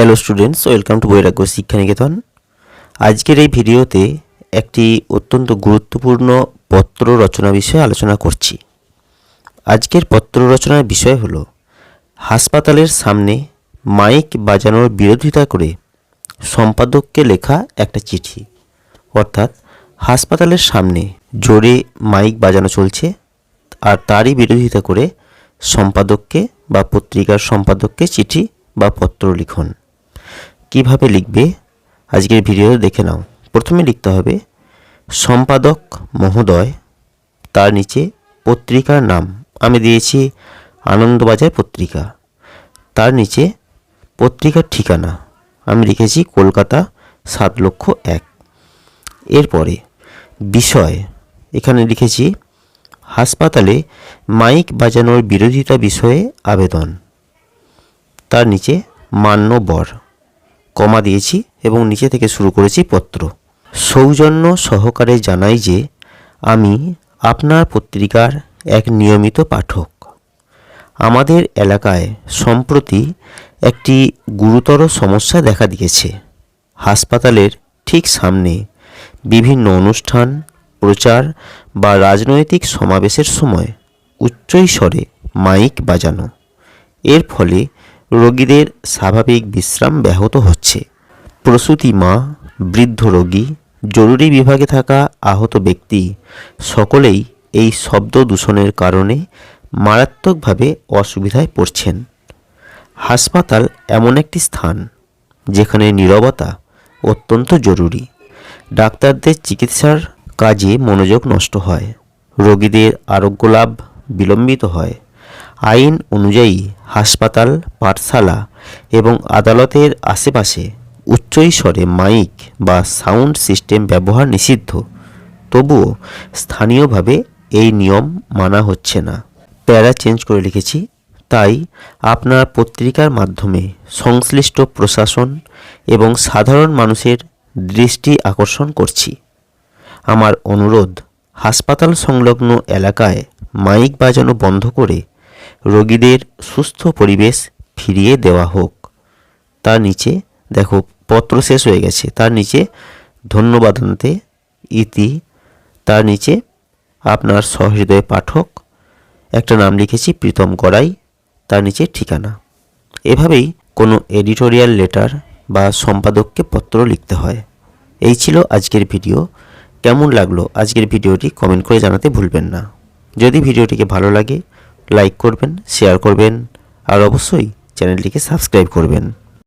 Hello students welcome to বৈরাগ্য শিক্ষানিকেতন আজকের এই ভিডিওতে একটি অত্যন্ত গুরুত্বপূর্ণ পত্র রচনা বিষয়ে আলোচনা করছি। আজকের পত্র রচনার বিষয় হলো, হাসপাতালের সামনে মাইক বাজানোর বিরোধিতা করে সম্পাদককে লেখা একটা চিঠি। অর্থাৎ, হাসপাতালের সামনে জোরে মাইক বাজানো চলছে, আর তারই বিরোধিতা করে সম্পাদককে বা পত্রিকার সম্পাদককে চিঠি বা পত্র লিখন। কীভাবে লিখবে? আজকের ভিডিও দেখে নাও। প্রথমে লিখতে হবে, সম্পাদক মহোদয়, তার নিচে পত্রিকার নাম। আমি দিয়েছি আনন্দবাজার পত্রিকা। তার নিচে পত্রিকার ঠিকানা। আমি লিখেছি কলকাতা সাত লক্ষ এক। এরপরে বিষয়। এখানে লিখেছি, হাসপাতালে মাইক বাজানোর বিরোধিতা বিষয়ে আবেদন। তার নিচে মান্য বর কমা দিয়েছি এবং নিচে থেকে শুরু করেছি পত্র। সৌজন্য সহকারে জানাই যে, আমি আপনার পত্রিকার এক নিয়মিত পাঠক। আমাদের এলাকায় সম্প্রতি একটি গুরুতর সমস্যা দেখা দিয়েছে। হাসপাতালের ঠিক সামনে বিভিন্ন অনুষ্ঠান, প্রচার বা রাজনৈতিক সমাবেশের সময় উচ্চৈস্বরে মাইক বাজানো। এর ফলে রোগীদের স্বাভাবিক বিশ্রাম ব্যাহত হচ্ছে। প্রসূতি মা, বৃদ্ধ রোগী, জরুরি বিভাগে থাকা আহত ব্যক্তি সকলেই এই শব্দ দূষণের কারণে মারাত্মকভাবে অসুবিধায় পড়ছেন। হাসপাতাল এমন একটি স্থান যেখানে নীরবতা অত্যন্ত জরুরি। ডাক্তারদের চিকিৎসার কাজে মনোযোগ নষ্ট হয়। রোগীদের আরোগ্য লাভ বিলম্বিত হয়। আইন অনুযায়ী হাসপাতাল, পাঠশালা এবং আদালতের আশেপাশে উচ্চৈস্বরে মাইক বা সাউন্ড সিস্টেম ব্যবহার নিষিদ্ধ। তবুও স্থানীয়ভাবে এই নিয়ম মানা হচ্ছে না। প্যারা চেঞ্জ করে লিখেছি, তাই আপনার পত্রিকার মাধ্যমে সংশ্লিষ্ট প্রশাসন এবং সাধারণ মানুষের দৃষ্টি আকর্ষণ করছি। আমার অনুরোধ, হাসপাতাল সংলগ্ন এলাকায় মাইক বাজানো বন্ধ করে রোগীদের সুস্থ পরিবেশ ফিরিয়ে দেওয়া হোক। তার নিচে, দেখো, পত্র শেষ হয়ে গেছে। তার নিচে ধন্যবাদান্তে ইতি। তার নিচে, আপনার সহৃদয় পাঠক, একটা নাম লিখেছি, প্রীতম গড়াই। তার নিচে, ঠিকানা। এভাবেই কোনো এডিটোরিয়াল লেটার বা সম্পাদককে পত্র লিখতে হয়। এই ছিল আজকের ভিডিও। কেমন লাগল আজকের ভিডিওটি কমেন্ট করে জানাতে ভুলবেন না। যদি ভিডিওটিকে ভালো লাগে লাইক করবেন শেয়ার করবেন আর অবশ্যই চ্যানেলটিকে সাবস্ক্রাইব করবেন।